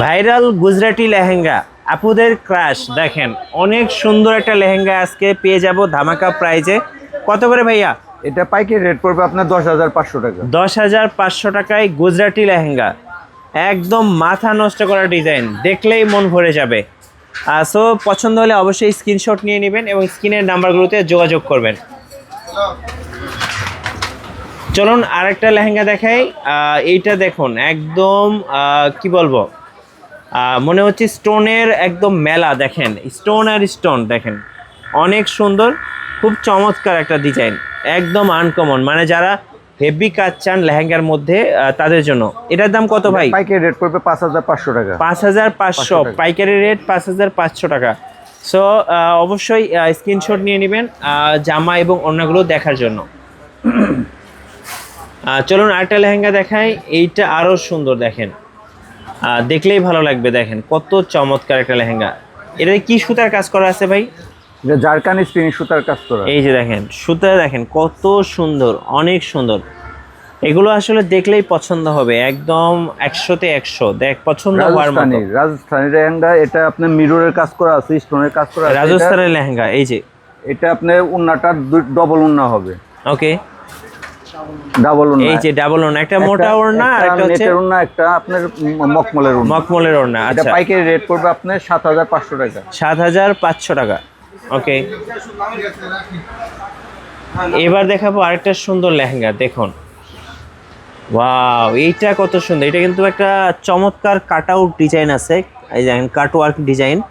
Viral Gujarati lehenga. আপুদের crush দেখেন অনেক সুন্দর একটা লেহেঙ্গা আজকে পেয়ে যাব ধামাকা প্রাইজে কত করে ভাইয়া? এটা পাইকারি রেট পড়বে আপনার দশ হাজার পাঁচশো টাকা। দশ হাজার পাঁচশো টাকায় গুজরাটি লেহেঙ্গা। একদম মাথা নষ্ট করা ডিজাইন দেখলেই মন ভরে যাবে। সো পছন্দ হলে অবশ্যই স্ক্রিনশট নিয়ে নেবেন এবং স্ক্রিনের নাম্বারগুলোতে যোগাযোগ করবেন। চলুন আরেকটা লেহেঙ্গা দেখাই। এইটা দেখুন একদম কি বলব? মনে হচ্ছে স্টোনের একদম মেলা দেখেন স্টোন আর স্টোন দেখেন অনেক সুন্দর খুব চমৎকার একটা ডিজাইন একদম আনকমন মানে যারা হেভি কাজ চান লেহেঙ্গার মধ্যে তাদের জন্য। এটার দাম কত ভাই? পাইকারি রেট পড়বে পাঁচ হাজার পাঁচশো টাকা। পাঁচ হাজার পাঁচশো। পাইকারি রেট পাঁচ হাজার পাঁচশো টাকা। সো অবশ্যই স্ক্রিনশট নিয়ে নেবেন জামা এবং অন্যগুলো দেখার জন্য। চলুন আরেকটা লেহেঙ্গা দেখাই এইটা আরও সুন্দর দেখেন। দেখলেই ভালো লাগবে দেখেন কত চমৎকার একটা লেহেঙ্গা। এটা কি সুতার কাজ করা আছে ভাই? এটা জারকানি স্প্রিং সুতার কাজ করা। এই যে দেখেন সুতা দেখেন কত সুন্দর অনেক সুন্দর। এগুলো আসলে দেখলেই পছন্দ হবে একদম একশোতে একশো দেখ পছন্দ হওয়ার মতো। রাজস্থানি লেহেঙ্গা এটা আপনার মিররের কাজ করা আছে স্টোনের কাজ করা আছে রাজস্থানের লেহেঙ্গা এই যে। এটা- এটা আপনার উন্নাটা ডবল উন্না হবে। ওকে ডাবল উন্না এই যে ডাবল ওড়না একটা মোটা ওড়না আর একটা হচ্ছে নেটের উন্না একটা আপনার ম- মখমলের উন্না মকমলের ওড়না এটা আচ্ছা। পাইকারি রেট পড়বে আপনার সাত হাজার পাঁচশো টাকা। সাত হাজার পাঁচশো টাকা। ওকে এবার দেখাবো আরেকটা সুন্দর লেহেঙ্গা দেখুন। ওয়াও এইটা কত সুন্দর। এটা কিন্তু একটা চমৎকার কাট আউট ডিজাইন আছে। এই দেখেন কাট ওয়ার্ক ডিজাইন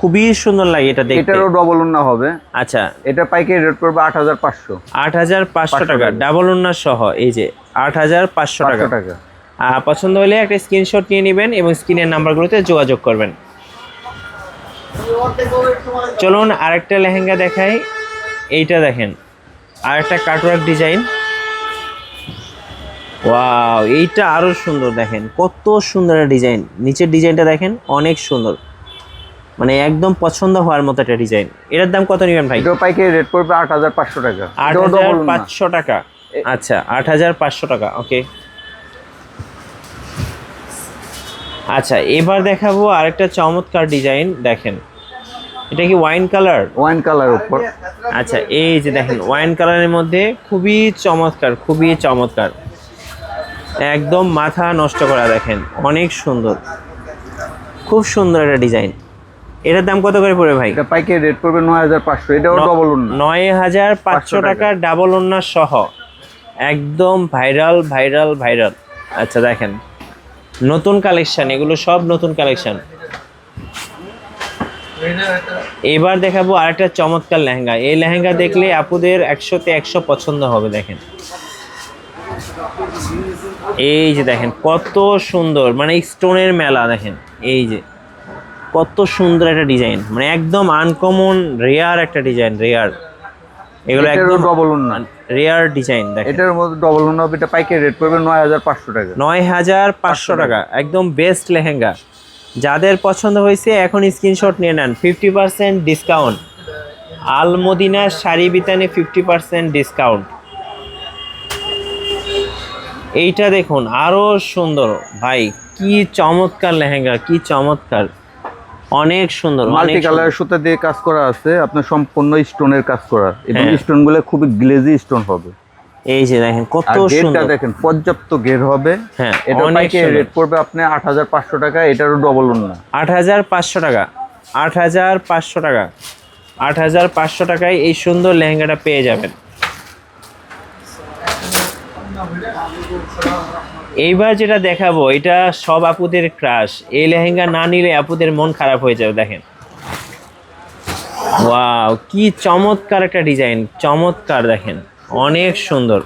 খুবই সুন্দর লাগে এটা দেখতে। এটারও ডবল উন্না হবে। আচ্ছা। এটা পাইকারি রেট পড়বে আট হাজার পাঁচশো। আট হাজার পাঁচশো পাঁচশো টাকা। টাকা। ডাবল ওড়না সহ এই যে আট হাজার পাঁচশো টাকা। পাঁচশো টাকা পছন্দ হলে একটা স্ক্রিনশট নিয়ে নেবেন এবং স্ক্রিনের নাম্বারগুলোতে যোগাযোগ করবেন। চলুন আরেকটা লেহেঙ্গা দেখাই। এইটা দেখেন। আরেকটা কাটওয়ার্ক ডিজাইন ওয়াও এইটা আরও সুন্দর দেখেন। কত সুন্দর ডিজাইন নিচের ডিজাইনটা দেখেন অনেক সুন্দর। মানে একদম পছন্দ হওয়ার মতো একটা ডিজাইন এটার দাম কত নেবেন ভাই? পাইকারি রেট পড়বে আট হাজার পাঁচশো টাকা। আট হাজার পাঁচশো টাকা। আচ্ছা আট হাজার পাঁচশো টাকা ওকে। আচ্ছা এবার দেখাবো আরেকটা চমৎকার ডিজাইন দেখেন। এটা কি ওয়াইন কালার ওয়াইন কালার উপর। আচ্ছা এই যে দেখেন ওয়াইন কালারের মধ্যে খুবই চমৎকার খুবই চমৎকার। একদম মাথা নষ্ট করা দেখেন অনেক সুন্দর। খুব সুন্দর একটা ডিজাইন এটার দাম কত করে পড়বে ভাই? এটা পাইকারি রেট পড়বে নয় হাজার পাঁচশো। এটাও ডবল উন্না নয় হাজার পাঁচশো 500 টাকা ডাবল ওন্না সহ। একদম ভাইরাল ভাইরাল ভাইরাল আচ্ছা দেখেন। নতুন কালেকশন এগুলো সব নতুন কালেকশন এবার দেখাবো আরেকটা চমৎকার লেহেঙ্গা। এই লেহেঙ্গা দেখলে আপুদের একশোতে একশো পছন্দ হবে দেখেন। এই যে দেখেন কত সুন্দর। মানে স্টোনের মেলা দেখেন। এই যে। কত সুন্দর একটা ডিজাইন। মানে একদম আনকমন রেয়ার একটা ডিজাইন রেয়ার এগুলো একদম ডবল উন্না রেয়ার ডিজাইন দেখেন। এটার মধ্যে ডবল উন্না এটা পাইকারি রেট পড়বে নয় হাজার পাঁচশো টাকা। নয় হাজার পাঁচশো টাকা একদম বেস্ট লেহেঙ্গা। যাদের পছন্দ হয়েছে এখন স্ক্রিনশট নিয়ে নেন। Fifty percent discount Al Madina sari বিতানে ফিফটি পার্সেন্ট ডিসকাউন্ট এইটা দেখুন আরও সুন্দর। ভাই কি চমৎকার লেহেঙ্গা কি চমৎকার। অনেক সুন্দর মাল্টি। কালারের সুতা দিয়ে কাজ করা আছে আপনার সম্পূর্ণ স্টোনের কাজ করা। এবং হ্যাঁ। স্টোনগুলো খুবই গ্লেজি স্টোন হবে। এই যে দেখেন কত সুন্দর। দেখেন পর্যাপ্ত গের হবে। হ্যাঁ এটা অনেক রেট পড়বে আপনি আট হাজার পাঁচশো টাকা এটারও ডবল হাজার পাঁচশো টাকা আট হাজার পাঁচশো টাকা আট হাজার পাঁচশো টাকায় এই সুন্দর লেহেঙ্গাটা পেয়ে যাবেন। এইবার যেটা দেখাবো, এটা সব আপুদের ক্রাশ এই লেহেঙ্গা না নিলে আপুদের মন খারাপ হয়ে যাবে, দেখেন। ওয়াও কি চমৎকার একটা ডিজাইন চমৎকার, দেখেন। অনেক সুন্দর।